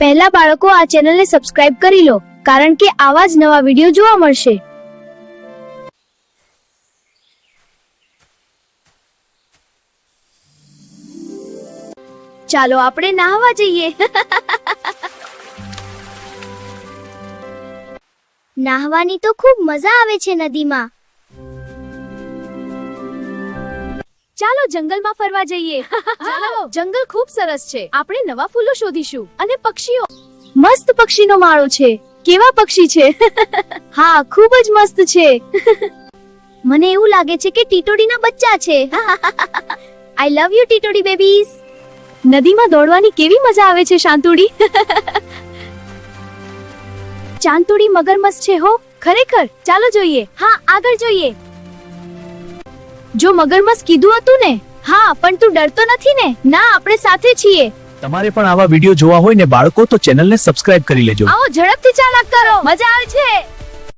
પહેલા બાળકો આ ચેનલને સબસ્ક્રાઇબ કરી લો, કારણ કે આવા જ નવા વીડિયો જોવા મળશે. ચાલો આપણે નાહવા જઈએ. નાહવાની તો ખૂબ મજા આવે છે નદીમાં. ચાલો જંગલમાં ફરવા જઈએ. ચાલો જંગલ ખૂબ સરસ છે. આપણે નવા ફૂલો શોધીશું. અને પક્ષીઓ. મસ્ત પક્ષીનો માળો છે. કેવા પક્ષી છે? હા ખૂબ જ મસ્ત છે. મને એવું લાગે છે કે ટીટોડીના બચ્ચા છે. આઈ લવ યુ ટીટોડી બેબીઝ નદીમાં દોડવાની કેવી મજા આવે છે શાંતુડી? ચાંતુડી મગરમચ્છ છે હો. ખરેખર? ચાલો જોઈએ. હા આગળ જોઈએ. જો મગરમસ કીધું હતું ને? હા પણ તું ડરતો નથી ને? ના આપણે સાથે છીએ. તમારે પણ આવા વીડિયો જોવા હોય ને બાળકો તો ચેનલને સબસ્ક્રાઇબ કરી લેજો. આવો ઝડપથી ચાલાક કરો. મજા આવે છે.